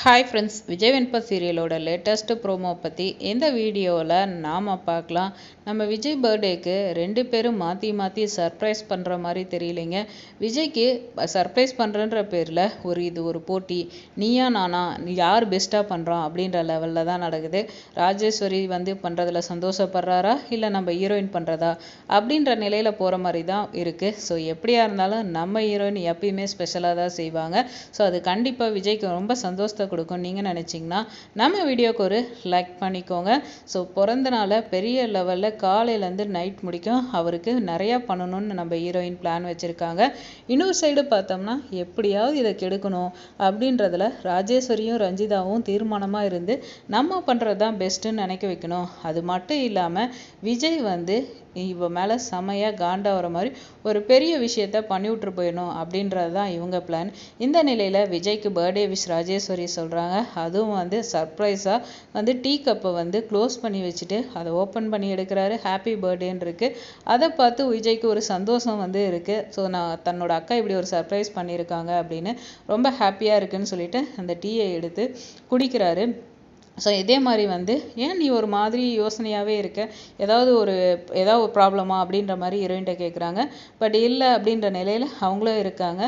Hi friends Vijay Venba சீரியலோட latest promo பற்றி இந்த வீடியோவில் நாம் பார்க்கலாம். நம்ம விஜய் பர்த்டேக்கு ரெண்டு பேரும் மாற்றி மாற்றி சர்ப்ரைஸ் பண்ணுற மாதிரி தெரியலைங்க. விஜய்க்கு சர்ப்ரைஸ் பண்ணுறன்ற பேரில் ஒரு இது ஒரு போட்டி நீயா நானா நீ யார் பெஸ்ட்டாக பண்ணுறோம் அப்படின்ற லெவலில் தான் நடக்குது. ராஜேஸ்வரி வந்து பண்ணுறதுல சந்தோஷப்படுறாரா? இல்லை நம்ம ஹீரோயின் பண்ணுறதா அப்படின்ற நிலையில் போகிற மாதிரி தான் இருக்குது ஸோ எப்படியா இருந்தாலும் நம்ம ஹீரோயின் எப்பயுமே ஸ்பெஷலாக தான் செய்வாங்க. ஸோ அது கண்டிப்பாக விஜய்க்கு ரொம்ப சந்தோஷத்தை கொடுக்கும் நீங்கள் நினச்சிங்கன்னா நம்ம வீடியோக்கு ஒரு லைக் பண்ணிக்கோங்க. ஸோ பிறந்த நாளை பெரிய லெவலில் காலையிலேருந்து நைட் முடிக்கும். அவருக்கு நிறையா பண்ணணும்னு நம்ம ஹீரோயின் பிளான் வச்சுருக்காங்க. இன்னொரு சைடு பார்த்தோம்னா எப்படியாவது இதை கெடுக்கணும் அப்படின்றதுல ராஜேஸ்வரியும் ரஞ்சிதாவும் தீர்மானமாக இருந்து நம்ம பண்ணுறது தான் பெஸ்ட்டுன்னு நினைக்க வைக்கணும். அது மட்டும் இல்லாமல் விஜய் வந்து இவ மேலே செமையாக காண்டாகிற மாதிரி ஒரு பெரிய விஷயத்த பண்ணிவிட்டு போயிடணும் அப்படின்றது தான் இவங்க பிளான் இந்த நிலையில் விஜய்க்கு பர்த்டே விஷ் ராஜேஸ்வரி சொல்கிறாங்க அதுவும் வந்து சர்ப்ரைஸாக வந்து டீ கப்பை வந்து க்ளோஸ் பண்ணி வச்சுட்டு அதை ஓப்பன் பண்ணி எடுக்கிறாரு. ஹாப்பி பர்த்டேன்னு இருக்குது அதை பார்த்து விஜய்க்கு ஒரு சந்தோஷம் வந்து இருக்குது ஸோ நான் தன்னோட அக்கா இப்படி ஒரு சர்ப்ரைஸ் பண்ணியிருக்காங்க அப்படின்னு ரொம்ப ஹாப்பியாக இருக்குன்னு சொல்லிட்டு அந்த டீயை எடுத்து குடிக்கிறாரு. ஸோ இதே மாதிரி வந்து ஏன் நீ ஒரு மாதிரி யோசனையாகவே இருக்க? ஏதாவது ஒரு ஏதாவது ஒரு ப்ராப்ளமா அப்படின்ற மாதிரி ஹீரோயின்ட்ட கேட்குறாங்க பட் இல்லை அப்படின்ற நிலையில் அவங்களும் இருக்காங்க.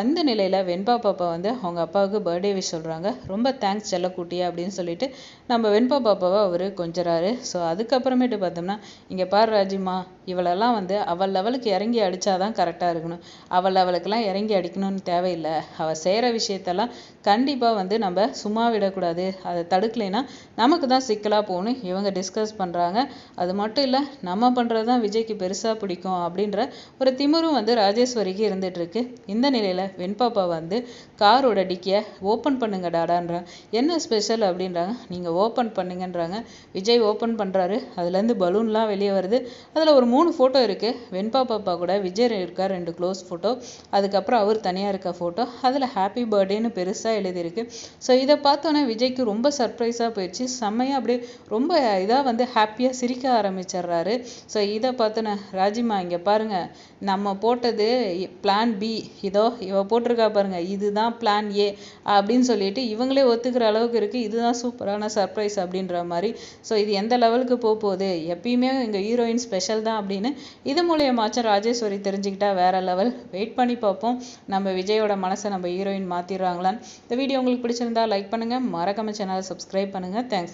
அந்த நிலையில் வெண்பா பாப்பா வந்து அவங்க அப்பாவுக்கு பர்த்டே விஷ் சொல்கிறாங்க ரொம்ப தேங்க்ஸ் செல்லக்கூட்டியா அப்படின்னு சொல்லிட்டு நம்ம வெண்பா பாப்பாவை அவர் கொஞ்சறாரு. ஸோ அதுக்கப்புறமேட்டு பார்த்தோம்னா இங்கே பாரு ராஜிமா இவளெல்லாம் வந்து அவள் லெவலுக்கு இறங்கி அடித்தாதான் கரெக்டாக இருக்கணும். அவள் லெவலுக்கெல்லாம் இறங்கி அடிக்கணும்னு தேவையில்லை. அவள் செய்கிற விஷயத்தெல்லாம் கண்டிப்பாக வந்து நம்ம சும்மா விடக்கூடாது. அதை தடுக்கலைன்னா நமக்கு தான் சிக்கலாக போகணும் இவங்க டிஸ்கஸ் பண்ணுறாங்க அது மட்டும் இல்லை நம்ம பண்ணுறது தான் விஜய்க்கு பெருசாக பிடிக்கும் அப்படின்ற ஒரு திமிரும் வந்து ராஜேஸ்வரிக்கு இருந்துகிட்ருக்கு இந்த நிலையில் வெண்பாப்பா வந்து காரோட டிக்கியை ஓப்பன் பண்ணுங்க டாடான்றாங்க என்ன ஸ்பெஷல் அப்படின்றாங்க. நீங்கள் ஓப்பன் பண்ணுங்கன்றாங்க. விஜய் ஓப்பன் பண்ணுறாரு அதுலேருந்து பலூன்லாம் வெளியே வருது. அதில் ஒரு மூணு ஃபோட்டோ இருக்குது வெண்பா பாப்பா கூட விஜய் இருக்கார் ரெண்டு க்ளோஸ் ஃபோட்டோ அதுக்கப்புறம் அவர் தனியாக இருக்க ஃபோட்டோ அதில் ஹாப்பி பர்த்டேன்னு பெருசாக எழுதியிருக்கு. ஸோ இதை பார்த்தோன்னே விஜய்க்கு ரொம்ப சர்ப்ரைஸ் சீரியஸாக போயிடுச்சு. செம்மையாக அப்படியே ரொம்ப இதாக வந்து ஹாப்பியாக சிரிக்க ஆரம்பிச்சிடுறாரு. ஸோ இதை பார்த்தோன்னே ராஜிமா இங்கே பாருங்கள் நம்ம போட்டது பிளான் பி இதோ இவ போட்டிருக்கா பாருங்கள் இதுதான் பிளான் ஏ அப்படின்னு சொல்லிட்டு இவங்களே ஒத்துக்கிற அளவுக்கு இருக்குது இதுதான் சூப்பரான சர்ப்ரைஸ் அப்படின்ற மாதிரி. ஸோ இது எந்த லெவலுக்கு போக போகுது எப்பயுமே எங்கள் ஹீரோயின் ஸ்பெஷல் தான் அப்படின்னு இது மூலியமாச்சும் ராஜேஸ்வரி தெரிஞ்சுக்கிட்டா வேற லெவல் வெயிட் பண்ணி பார்ப்போம். நம்ம விஜயோட மனசை நம்ம ஹீரோயின் மாற்றிடுறாங்களான்னு இந்த வீடியோ உங்களுக்கு பிடிச்சிருந்தா லைக் பண்ணுங்கள் மறக்காம சேனலை சப்ஸ்கிரைப் பண்ணுங்கள் தேங்க்ஸ்